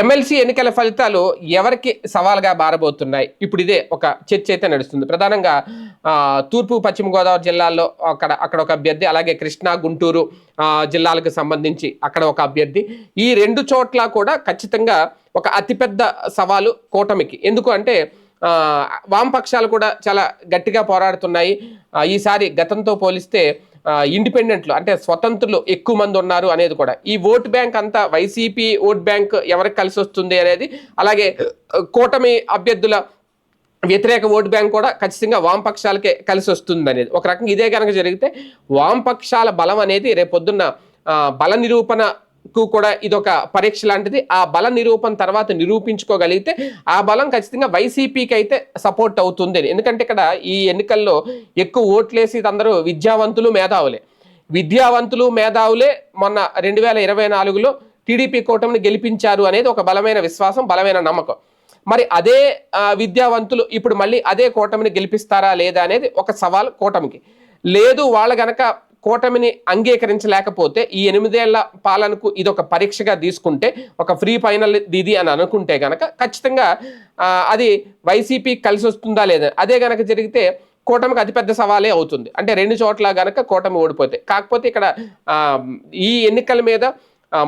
MLC ఎన్నికల ఫలితాలు ఎవరికి సవాల్గా మారబోతున్నాయి? ఇప్పుడు ఇదే ఒక చర్చ అయితే నడుస్తుంది. ప్రధానంగా తూర్పు పశ్చిమ గోదావరి జిల్లాల్లో అక్కడ అక్కడ ఒక అభ్యర్థి అలాగే కృష్ణా గుంటూరు జిల్లాలకు సంబంధించి అక్కడ ఒక అభ్యర్థి. ఈ రెండు చోట్ల కూడా ఖచ్చితంగా ఒక అతిపెద్ద సవాలు కూటమికి. ఎందుకు అంటే వామపక్షాలు కూడా చాలా గట్టిగా పోరాడుతున్నాయి. ఈసారి గతంతో పోలిస్తే ఇండిపెండెంట్లు అంటే స్వతంత్రులు ఎక్కువ మంది ఉన్నారు అనేది కూడా. ఈ ఓట్ బ్యాంక్ అంతా వైసీపీ ఓట్ బ్యాంక్ ఎవరికి కలిసి వస్తుంది అనేది అలాగే కూటమి అభ్యర్థుల వ్యతిరేక ఓటు బ్యాంక్ కూడా ఖచ్చితంగా వామపక్షాలకే కలిసి వస్తుంది అనేది. ఒక రకంగా ఇదే కనుక జరిగితే వామపక్షాల బలం అనేది రేపొద్దున్న బల బల కు కూడా ఇదొక పరీక్ష లాంటిది. ఆ బల నిరూపణ తర్వాత నిరూపించుకోగలిగితే ఆ బలం ఖచ్చితంగా వైసీపీకి అయితే సపోర్ట్ అవుతుంది. ఎందుకంటే ఇక్కడ ఈ ఎన్నికల్లో ఎక్కువ ఓట్లేసి అందరూ విద్యావంతులు మేధావులే. విద్యావంతులు మేధావులే మొన్న రెండు వేల ఇరవై నాలుగులో టీడీపీ కూటమిని గెలిపించారు అనేది ఒక బలమైన విశ్వాసం బలమైన నమ్మకం. మరి అదే విద్యావంతులు ఇప్పుడు మళ్ళీ అదే కూటమిని గెలిపిస్తారా లేదా అనేది ఒక సవాల్ కూటమికి. లేదు వాళ్ళు గనక కూటమిని అంగీకరించలేకపోతే ఈ ఎనిమిదేళ్ళ పాలనకు ఇది ఒక పరీక్షగా తీసుకుంటే ఒక ఫ్రీ ఫైనల్ ఇది అని అనుకుంటే కనుక ఖచ్చితంగా అది వైసీపీ కలిసి వస్తుందా లేదా? అదే కనుక జరిగితే కూటమికి అతిపెద్ద సవాలే అవుతుంది. అంటే రెండు చోట్ల కనుక కూటమి ఓడిపోతే. కాకపోతే ఇక్కడ ఈ ఎన్నికల మీద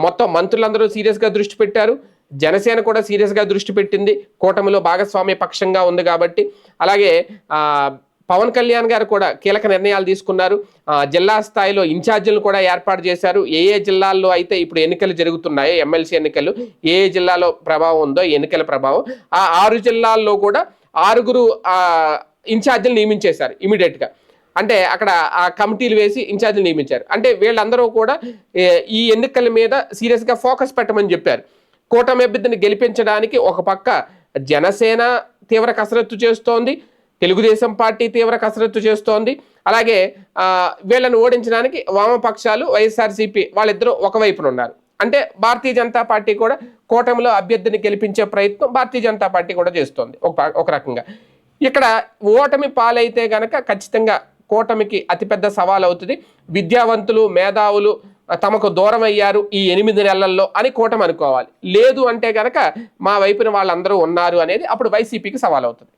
మొత్తం మంత్రులందరూ సీరియస్గా దృష్టి పెట్టారు. జనసేన కూడా సీరియస్గా దృష్టి పెట్టింది. కూటమిలో భాగస్వామ్య పక్షంగా ఉంది కాబట్టి. అలాగే పవన్ కళ్యాణ్ గారు కూడా కీలక నిర్ణయాలు తీసుకున్నారు. ఆ, జిల్లా స్థాయిలో ఇన్ఛార్జీలను కూడా ఏర్పాటు చేశారు. ఏ ఏ జిల్లాల్లో అయితే ఇప్పుడు ఎన్నికలు జరుగుతున్నాయో ఎమ్మెల్సీ ఎన్నికలు ఏ ఏ జిల్లాలో ప్రభావం ఉందో ఎన్నికల ప్రభావం ఆ ఆరు జిల్లాల్లో కూడా ఆరుగురు ఇన్ఛార్జీలు నియమించేశారు ఇమీడియట్గా. అంటే అక్కడ ఆ కమిటీలు వేసి ఇన్ఛార్జీలు నియమించారు. అంటే వీళ్ళందరూ కూడా ఈ ఎన్నికల మీద సీరియస్గా ఫోకస్ పెట్టమని చెప్పారు. కూటమి అభ్యర్థిని గెలిపించడానికి ఒక పక్క జనసేన తీవ్ర కసరత్తు చేస్తోంది. తెలుగుదేశం పార్టీ తీవ్ర కసరత్తు చేస్తోంది. అలాగే వీళ్ళను ఓడించడానికి వామపక్షాలు వైఎస్ఆర్సీపీ వాళ్ళిద్దరూ ఒకవైపున ఉన్నారు అంటే భారతీయ జనతా పార్టీ కూడా కూటమిలో అభ్యర్థిని గెలిపించే ప్రయత్నం భారతీయ జనతా పార్టీ కూడా చేస్తోంది. ఒక ఒక రకంగా. ఇక్కడ ఓటమి పాలైతే గనక ఖచ్చితంగా కూటమికి అతిపెద్ద సవాల్ అవుతుంది. విద్యావంతులు మేధావులు తమకు దూరం అయ్యారు ఈ ఎనిమిది నెలల్లో అని కూటమి అనుకోవాలి. లేదు అంటే గనక మా వైపున వాళ్ళందరూ ఉన్నారు అనేది అప్పుడు వైసీపీకి సవాల్ అవుతుంది